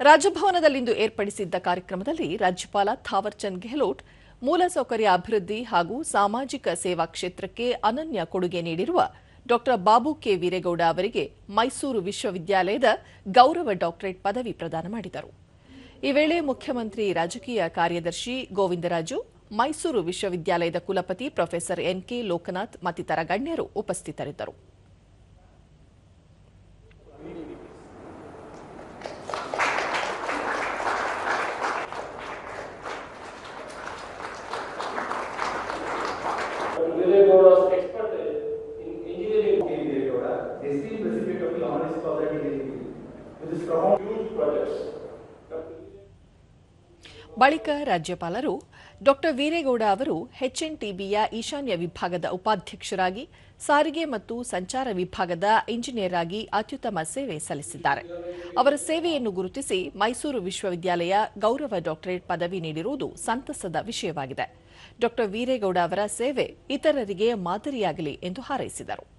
ರಾಜಭವನದಲ್ಲಿಂದು ಏರ್ಪಡಿಸಿದ್ದ ಕಾರ್ಯಕ್ರಮದಲ್ಲಿ ರಾಜ್ಯಪಾಲ ಥಾವರ್ಚಂದ್ ಗೆಹ್ಲೋಟ್ ಮೂಲಸೌಕರ್ಯ ಅಭಿವೃದ್ಧಿ ಹಾಗೂ ಸಾಮಾಜಿಕ ಸೇವಾ ಕ್ಷೇತ್ರಕ್ಕೆ ಅನನ್ಯ ಕೊಡುಗೆ ನೀಡಿರುವ ಡಾ. ಬಾಬು ಕೆ. ವೀರೇಗೌಡ ಅವರಿಗೆ ಮೈಸೂರು ವಿಶ್ವವಿದ್ಯಾಲಯದ ಗೌರವ ಡಾಕ್ಟರೇಟ್ ಪದವಿ ಪ್ರದಾನ ಮಾಡಿದರು. ಈ ವೇಳೆ ಮುಖ್ಯಮಂತ್ರಿ, ರಾಜಕೀಯ ಕಾರ್ಯದರ್ಶಿ ಗೋವಿಂದರಾಜು, ಮೈಸೂರು ವಿಶ್ವವಿದ್ಯಾಲಯದ ಕುಲಪತಿ ಪ್ರೊಫೆಸರ್ ಎನ್ಕೆ ಲೋಕನಾಥ್ ಮತ್ತಿತರ ಗಣ್ಯರು ಉಪಸ್ಥಿತರಿದ್ದರು. ಬಳಿಕ ರಾಜ್ಯಪಾಲರು ಡಾ. ವೀರೇಗೌಡ ಅವರು ಎಚ್ಎನ್ಟಿಬಿಯ ಈಶಾನ್ಯ ವಿಭಾಗದ ಉಪಾಧ್ಯಕ್ಷರಾಗಿ, ಸಾರಿಗೆ ಮತ್ತು ಸಂಚಾರ ವಿಭಾಗದ ಇಂಜಿನಿಯರ್ ಆಗಿ ಅತ್ಯುತ್ತಮ ಸೇವೆ ಸಲ್ಲಿಸಿದ್ದಾರೆ. ಅವರ ಸೇವೆಯನ್ನು ಗುರುತಿಸಿ ಮೈಸೂರು ವಿಶ್ವವಿದ್ಯಾಲಯ ಗೌರವ ಡಾಕ್ಟರೇಟ್ ಪದವಿ ನೀಡಿರುವುದು ಸಂತಸದ ವಿಷಯವಾಗಿದೆ. ಡಾ. ವೀರೇಗೌಡ ಅವರ ಸೇವೆ ಇತರರಿಗೆ ಮಾದರಿಯಾಗಲಿ ಎಂದು ಹಾರೈಸಿದರು.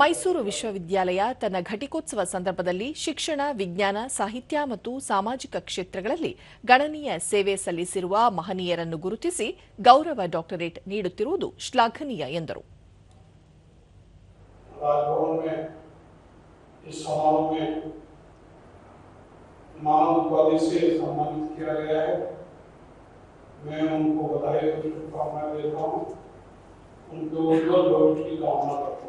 ಮೈಸೂರು ವಿಶ್ವವಿದ್ಯಾಲಯ ತನ್ನ ಘಟಿಕೋತ್ಸವ ಸಂದರ್ಭದಲ್ಲಿ ಶಿಕ್ಷಣ ವಿಜ್ಞಾನ ಸಾಹಿತ್ಯ ಮತ್ತು ಸಾಮಾಜಿಕ ಕ್ಷೇತ್ರಗಳಲ್ಲಿ ಗಣನೀಯ ಸೇವೆ ಸಲ್ಲಿಸಿರುವ ಮಹನೀಯರನ್ನು ಗುರುತಿಸಿ ಗೌರವ ಡಾಕ್ಟರೇಟ್ ನೀಡುತ್ತಿರುವುದು ಶ್ಲಾಘನೀಯ ಎಂದರು राजभवन में इस समारोह में मानव उपाधि से सम्मानित किया गया है मैं उनको बधाई और शुभकामनाएं देता हूँ उनके उज्जवल भविष्य की कामना करता हूँ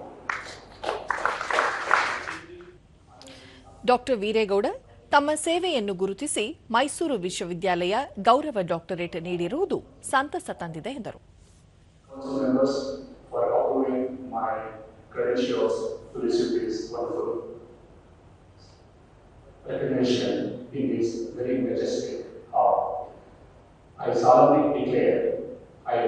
ಡಾಕ್ಟರ್ ವೀರೇಗೌಡ ತಮ್ಮ ಸೇವೆಯನ್ನು ಗುರುತಿಸಿ ಮೈಸೂರು ವಿಶ್ವವಿದ್ಯಾಲಯ ಗೌರವ ಡಾಕ್ಟರೇಟ್ ನೀಡಿರುವುದು ಸಂತಸ ತಂದಿದೆ ಎಂದರು. I solemnly declare, I